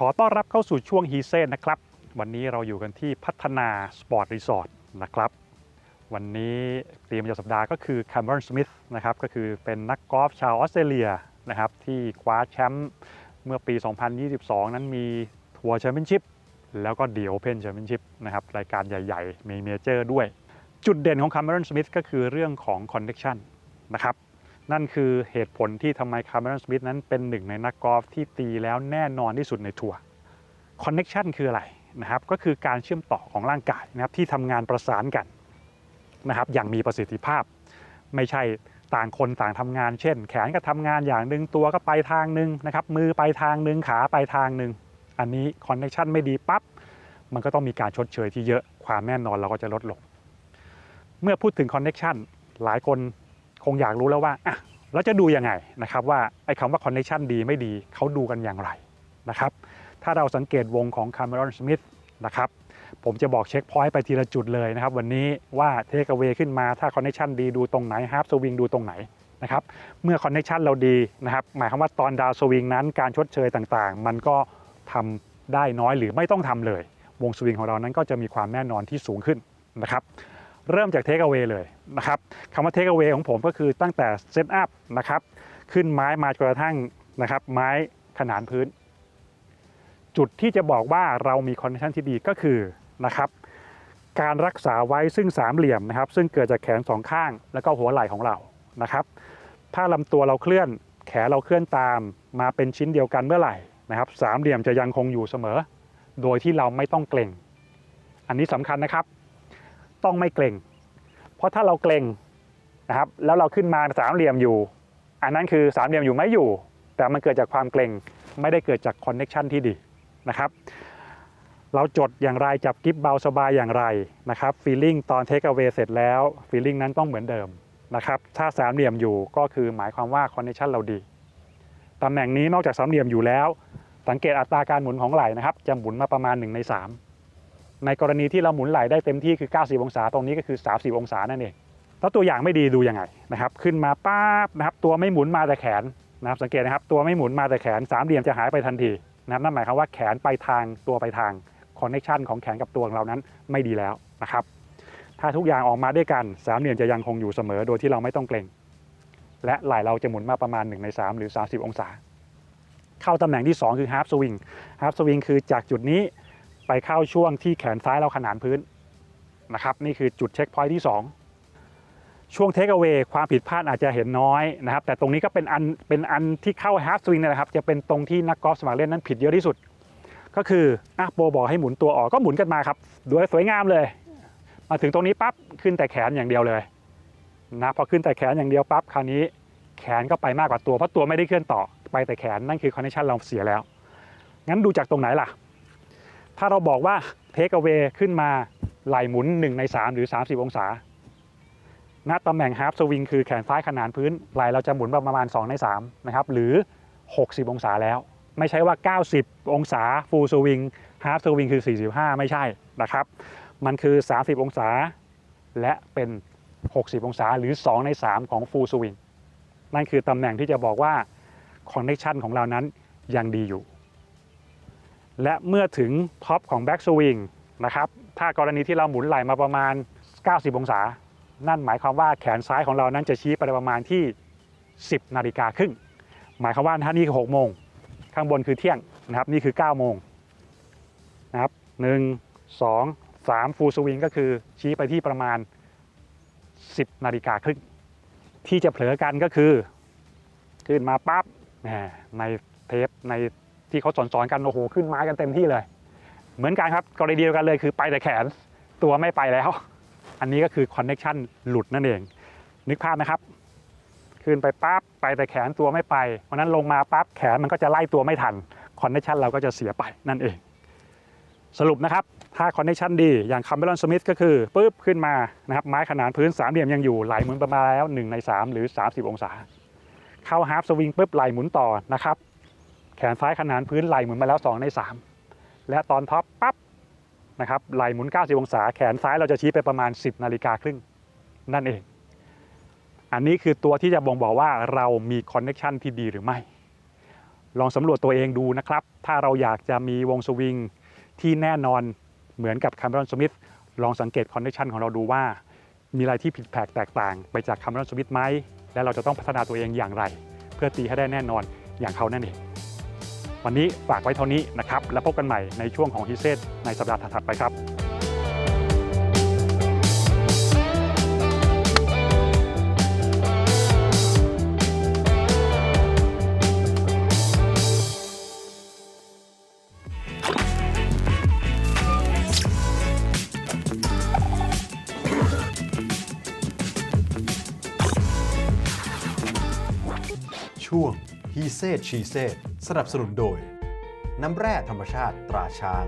ขอต้อนรับเข้าสู่ช่วงฮีเซนนะครับ วันนี้เราอยู่กันที่พัฒนาสปอร์ตรีสอร์ทนะครับ วันนี้ทีมประจำสัปดาห์ก็คือแคม e รอนสมิธนะครับก็คือเป็นนักกอล์ฟชาวออสเตรเลียนะครับที่คว้าแชมป์เมื่อปี 2022 นั้นมีทัวร์แชมเปี้ยนชิพแล้วก็เดียวเพนแชมเปี้ยนชิพนะครับรายการใหญ่ ๆ มีเมเจอร์ด้วย จุดเด่นของค a ม e รอนสมิธก็คือเรื่องของคอนเน c ชันนะครับ นั่นคือเหตุผลที่ทำไมคาร์เมรอนสมิธนั้นเป็นหนึ่งในนักกอล์ฟที่ตีแล้วแน่นอนที่สุดในทัวร์คอนเน็ชันคืออะไรนะครับก็คือการเชื่อมต่อของร่างกายนะครับที่ทำงานประสานกันนะครับอย่างมีประสิทธิภาพ ไม่ใช่ต่างคนต่างทำงาน เช่น แขนก็ทำงานอย่างหนึ่งตัวก็ไปทางหนึ่งนะครับมือไปทางหนึ่งขาไปทางหนึ่งอันนี้คอนเน็ชันไม่ดีปั๊บมันก็ต้องมีการชดเชยที่เยอะความแน่นอนเราก็จะลดลง เมื่อพูดถึงคอนเน็ชันหลายคน คงอยากรู้แล้วว่าอะเราจะดูยังไงนะครับว่าไอ้คำว่าคอนเน็ชันดีไม่ดีเขาดูกันอย่างไรนะครับถ้าเราสังเกตวงของคาร์เมรอนสมิธนะครับผมจะบอกเช็คพอยต์ไปทีละจุดเลยนะครับ วันนี้ว่าเทคเวขึ้นมาถ้าคอนเน t ชันดีดูตรงไหนฮาร์ s สวิงดูตรงไหนนะครับเมื่อคอนเน t ชันเราดีนะครับหมายความว่าตอนดาวสวิงนั้นการชดเชยต่างๆ มันก็ทำได้น้อยหรือไม่ต้องทำเลย วงสวิงของเรานั้นก็จะมีความแน่นอนที่สูงขึ้นนะครับ เริ่มจากเทคเอา a y เลยนะครับคำว่าเทคเอา a y ของผมก็คือตั้งแต่เซตอัพนะครับขึ้นไม้มาจนกระทั่งนะครับไม้ขนานพื้น จุดที่จะบอกว่าเรามีคอนดิชันที่ดีก็คือนะครับการรักษาไว้ซึ่งสามเหลี่ยมนะครับ ซึ่งเกิดจากแขนสองข้าง แล้วก็หัวไหล่ของเรานะครับ ถ้าลำตัวเราเคลื่อนแขนเราเคลื่อนตามมาเป็นชิ้นเดียวกันเมื่อไหร่นะครับสามเหลี่ยมจะยังคงอยู่เสมอ โดยที่เราไม่ต้องเกร็ง อันนี้สำคัญนะครับ ต้องไม่เกรงเพราะถ้าเราเกรงนะครับ แล้วเราขึ้นมาสามเหลี่ยมอยู่ อันนั้นคือสามเหลี่ยมอยู่ไม่อยู่ แต่มันเกิดจากความเกรงไม่ได้เกิดจากคอนเน็ชันที่ดีนะครับ เราจดอย่างไรจับกิฟเบาสบายอย่างไรนะครับฟีลลิ่งตอนเทคเอา a y เสร็จแล้วฟีลลิ่งนั้นต้องเหมือนเดิมนะครับ ถ้าสามเหลี่ยมอยู่ก็คือหมายความว่าคอนเนคชันเราดีตำแหน่งนี้นอกจากสามเหลี่ยมอยู่แล้ว สังเกตอัตราการหมุนของไหล่นะครับ จะหมุนมาประมาณ1ใน3 ในกรณีที่เราหมุนไหล่ได้เต็มที่คือ 90 องศา ตรงนี้ก็คือ 30 องศานั่นเองถ้าตัวอย่างไม่ดีดูยังไงนะครับ ขึ้นมาป๊าบนะครับตัวไม่หมุนมาแต่แขนนะครับสังเกตนะครับตัวไม่หมุนมาแต่แขนสามเหลี่ยมจะหายไปทันทีนะครับนั่นหมายความว่าแขนไปทางตัวไปทางคอนเน t ชันของแขนกับตัวของเรานั้นไม่ดีแล้วนะครับถ้าทุกอย่างออกมาด้วยกันสามเหลี่ยมจะยังคงอยู่เสมอโดยที่เราไม่ต้องเกรงและไหล่เราจะหมุนมาประมาณ 1 ใน 3 หรือ 30 องศา เข้าตำแหน่งที่ 2 คือ half swing half swing คือจากจุดนี้ ไปเข้าช่วงที่แขนซ้ายเราขนานพื้นนะครับนี่คือจุดเช็คพอยท์ที่ 2 ช่วงเทคเอา a y ความผิดพลาดอาจจะเห็นน้อยนะครับ แต่ตรงนี้ก็เป็นอันเป็นอันที่เข้า half swing เนะครับ จะเป็นตรงที่นักกอล์ฟสมัครเล่นนั้นผิดเยอะที่สุด ก็คืออะโปรบอกให้หมุนตัวออกก็หมุนกันมาครับดูสวยงามเลย มาถึงตรงนี้ปั๊บขึ้นแต่แขนอย่างเดียวเลยนะพอขึ้นแต่แขนอย่างเดียวปั๊บคราวนี้แขนก็ไปมากกว่าตัวเพราะตัวไม่ได้เคลื่อนต่อไปแต่แขนนั่นคือคอนเนคชันเราเสียแล้วงั้นดูจากตรงไหนล่ะ ถ้าเราบอกว่าเทคเอา a y ขึ้นมาไหลหมุน 1 ใน 3 หรือ 30 องศา ณ ตำแหน่งฮาร์ s สวิงคือแขนซ้ายขนานพื้น ไหลเราจะหมุนประมาณ 2 ใน 3 นะครับ หรือ 60 องศาแล้ว ไม่ใช่ว่า 90 องศาฟูลสวิงฮาร์ s สวิงคือ 45 ไม่ใช่นะครับ มันคือ 30 องศา และเป็น 60 องศาหรือ 2 ใน 3 ของฟูลสวิงนั่นคือตำแหน่งที่จะบอกว่าคอนเน t ชันของเรานั้นยังดีอยู่ และเมื่อถึงท็อปของแบ็กสวิงนะครับถ้ากรณีที่เราหมุนไหลมาประมาณ 90 องศา นั่นหมายความว่าแขนซ้ายของเรานั้นจะชี้ไปประมาณที่ 10 นาฬิกาครึ่ง หมายความว่าถ้านี่คือ6โมง ข้างบนคือเที่ยงนะครับ นี่คือ 9 โมงนะครับ1 2 3ฟูลสวิงก็คือชี้ไปที่ประมาณ 10 นาฬิกาครึ่ง ที่จะเผลอกันก็คือ ขึ้นมาปั๊บในเทปใน ที่เขาสอนสอนๆกันโอ้โหขึ้นไม้กันเต็มที่เลย เหมือนกันครับกรณีเดียวกันเลยคือไปแต่แขนตัวไม่ไปแล้ว อันนี้ก็คือคอนเน็ชันหลุดนั่นเอง นึกภาพนะครับ ขึ้นไปปั๊บไปแต่แขนตัวไม่ไปเพราะนั้นลงมาปั๊บแขนมันก็จะไล่ตัวไม่ทันคอนเน็ชันเราก็จะเสียไปนั่นเอง สรุปนะครับ ถ้าคอนเน็ชันดีอย่างคัมเบรอนสมิธก็คือปุ๊บขึ้นมานะครับไม้ขนานพื้นสามเหลี่ยมยังอยู่ไหลหมุนประมาณแล้ว1ใน3 หรือ 30 องศาเข้าฮาร์ s สวิงปุ๊บไหลหมุนต่อนะครับ แขนซ้ายขนานพื้นไหลหมุนมาแล้ว 2 ใน 3 และตอนท็อปปั๊บนะครับไหลหมุน 90 องศา แขนซ้ายเราจะชี้ไปประมาณ 10 นาฬิกาครึ่ง นั่นเอง อันนี้คือตัวที่จะบ่งบอกว่าเรามีคอนเน็ชันที่ดีหรือไม่ ลองสำรวจตัวเองดูนะครับ ถ้าเราอยากจะมีวงสวิงที่แน่นอนเหมือนกับค a ม e รอนสมิธลองสังเกตคอนดิชันของเราดูว่า มีอะไรที่ผิดแผกแตกต่าง ไปจากค a ม e รอนสมิธไหมและเราจะต้องพัฒนาตัวเองอย่างไร เพื่อตีให้ได้แน่นอนอย่างเขานั่นเอง วันนี้ฝากไว้เท่านี้นะครับ แล้วพบกันใหม่ในช่วงของฮิเซตในสัปดาห์ถัดๆไปครับช่วง He Said She Said สนับสนุนโดย น้ำแร่ธรรมชาติตราช้าง